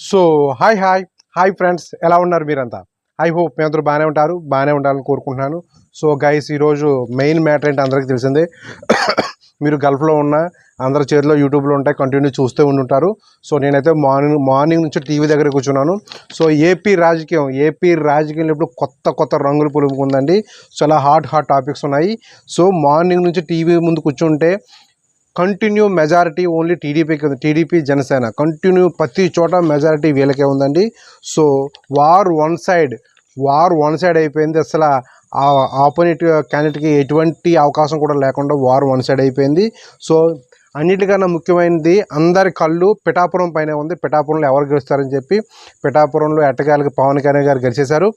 So hi hi. Hi friends. ఎలా ఉన్నారు మీరంతా? ఐ హోప్ మీ అందరూ బాగానే ఉంటారు బాగానే ఉండాలని కోరుకుంటున్నాను. సో గైస్ ఈరోజు మెయిన్ మ్యాటర్ ఏంటి అందరికీ తెలిసిందే. మీరు గల్ఫ్లో ఉన్న అందరి చేతిలో యూట్యూబ్లో ఉంటాయి కంటిన్యూ చూస్తూ ఉండుంటారు. సో నేనైతే మార్నింగ్ మార్నింగ్ నుంచి టీవీ దగ్గర కూర్చున్నాను. సో ఏపీ రాజకీయం ఏపీ రాజకీయంలో ఇప్పుడు కొత్త కొత్త రంగులు పులుపుకుందండి చాలా హాట్ హాట్ టాపిక్స్ ఉన్నాయి. సో మార్నింగ్ నుంచి టీవీ ముందు కూర్చుంటే కంటిన్యూ మెజారిటీ ఓన్లీ టీడీపీకి ఉంది. టీడీపీ జనసేన. కంటిన్యూ ప్రతి చోట మెజారిటీ వీళ్ళకే ఉందండి. So war one side war one side అయిపోయింది. అసలు ఆ ఆపోజిట్ క్యాండిడేట్కి ఎటువంటి అవకాశం కూడా లేకుండా వార్ వన్ సైడ్ అయిపోయింది. సో అన్నిటికన్నా ముఖ్యమైనది అందరి కళ్ళు పిఠాపురం పైన ఉంది. పిఠాపురంలో ఎవరు గెలుస్తారని చెప్పి పిఠాపురంలో ఎట్టగాలకి పవన్ కళ్యాణ్ గారు గెలిచేశారు.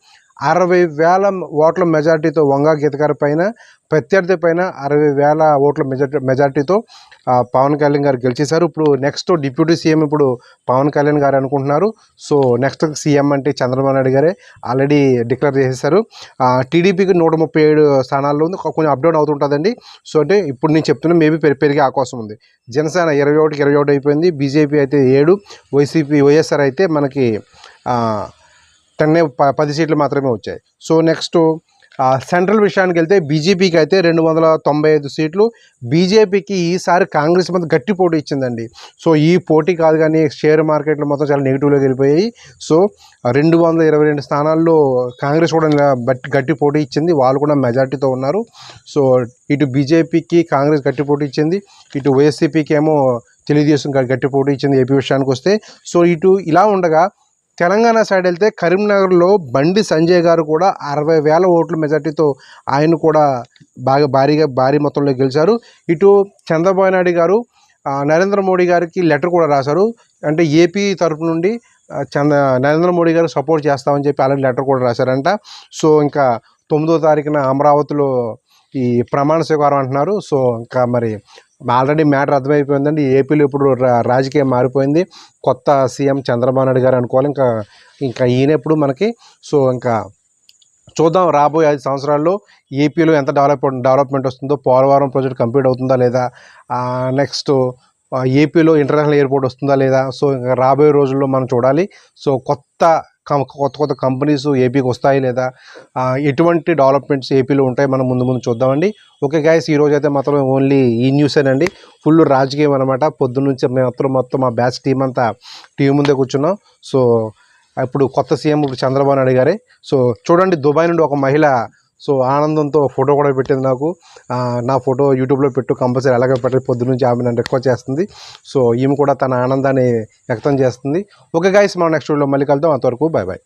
అరవై వేల ఓట్ల మెజార్టీతో వంగా గీత గారి పైన ప్రత్యర్థి పైన అరవై వేల ఓట్ల మెజార్టీ మెజార్టీతో పవన్ కళ్యాణ్ గారు గెలిచేశారు. ఇప్పుడు నెక్స్ట్ డిప్యూటీ సీఎం ఇప్పుడు పవన్ కళ్యాణ్ గారు అనుకుంటున్నారు. సో నెక్స్ట్ సీఎం అంటే చంద్రబాబు నాయుడు గారే ఆల్రెడీ డిక్లేర్ చేసేసారు టీడీపీకి నూట ముప్పై ఏడు స్థానాల్లో ఉంది. కొంచెం అప్డౌన్ అవుతుంటుందండి. సో అంటే ఇప్పుడు నేను చెప్తున్నా మేబీ పెరి పెరిగే అవకాశం ఉంది. జనసేన ఇరవై ఒకటికి ఇరవై ఒకటి అయిపోయింది. బీజేపీ అయితే ఏడు. వైసీపీ వైఎస్ఆర్ అయితే మనకి ఆ, ప- పది సీట్లు మాత్రమే వచ్చాయి. సో నెక్స్ట్ సెంట్రల్ విషయానికి వెళ్తే బీజేపీకి అయితే రెండు వందల తొంభై ఐదు సీట్లు. బీజేపీకి ఈసారి కాంగ్రెస్ మీద గట్టి పోటీ ఇచ్చిందండి. సో ఈ పోటీ కాదు కానీ షేర్ మార్కెట్లు మొత్తం చాలా నెగిటివ్లోకి వెళ్ళిపోయాయి. సో రెండు వందల ఇరవై రెండు స్థానాల్లో కాంగ్రెస్ కూడా బట్టి గట్టి పోటీ ఇచ్చింది. వాళ్ళు కూడా మెజార్టీతో ఉన్నారు. సో ఇటు బీజేపీకి కాంగ్రెస్ గట్టి పోటీ ఇచ్చింది. ఇటు వైఎస్సీపీకి ఏమో తెలుగుదేశం గట్టి పోటీ ఇచ్చింది ఏపీ విషయానికి వస్తే. సో ఇటు ఇలా ఉండగా తెలంగాణ సైడ్ వెళ్తే కరీంనగర్లో బండి సంజయ్ గారు కూడా అరవై వేల ఓట్ల మెజార్టీతో ఆయన కూడా బాగా భారీగా భారీ మొత్తంలో గెలిచారు. ఇటు చంద్రబాబు నాయుడు గారు నరేంద్ర మోడీ గారికి లెటర్ కూడా రాశారు. అంటే ఏపీ తరపు నుండి చంద చంద్ర నరేంద్ర మోడీ గారు సపోర్ట్ చేస్తామని చెప్పి అలాంటి లెటర్ కూడా రాశారంట. సో ఇంకా తొమ్మిదో తారీఖున అమరావతిలో ఈ ప్రమాణ స్వీకారం అంటున్నారు. సో ఇంకా మరి ఆల్రెడీ మ్యాటర్ అర్థమైపోయిందండి. ఏపీలో ఇప్పుడు రా- రాజకీయం మారిపోయింది. కొత్త సీఎం చంద్రబాబు నాయుడు గారు అనుకోవాలి. ఇంకా ఇంకా ఈయన ఎప్పుడు మనకి సో ఇంకా చూద్దాం రాబోయే ఐదు సంవత్సరాల్లో ఏపీలో ఎంత డెవలప్ డెవలప్మెంట్ వస్తుందో పోలవరం ప్రాజెక్ట్ కంప్లీట్ అవుతుందా లేదా? నెక్స్ట్ ఏపీలో ఇంటర్నేషనల్ ఎయిర్పోర్ట్ వస్తుందా లేదా? సో ఇంకా రాబోయే రోజుల్లో మనం చూడాలి. సో కొత్త కొత్త కొత్త కంపెనీస్ ఏపీకి వస్తాయి లేదా ఎటువంటి డెవలప్మెంట్స్ ఏపీలో ఉంటాయి మనం ముందు ముందు చూద్దామండి. ఓకే గాయస్ ఈ రోజు అయితే మాత్రం ఓన్లీ ఈ న్యూసేనండి. ఫుల్ రాజకీయం అనమాట పొద్దున్నుంచి మేము మొత్తం మొత్తం మా బ్యాచ్ టీం అంతా టీవీ ముందే కూర్చున్నాం. సో ఇప్పుడు కొత్త సీఎం ఇప్పుడు చంద్రబాబు నాయుడు గారే. సో చూడండి దుబాయ్ నుండి ఒక మహిళ సో ఆనందంతో ఫోటో కూడా పెట్టింది నాకు. నా ఫోటో యూట్యూబ్లో పెట్టు కంపల్సరీ అలాగే పెట్టాలి పొద్దు నుంచి ఆమె నన్ను రిక్వెస్ట్ చేస్తుంది. సో ఈమె కూడా తన ఆనందాన్ని వ్యక్తం చేస్తుంది. ఓకే గాయస్ మనం నెక్స్ట్ వీడియోలో మళ్ళీ కలుద్దాం. అంతవరకు బాయ్ బాయ్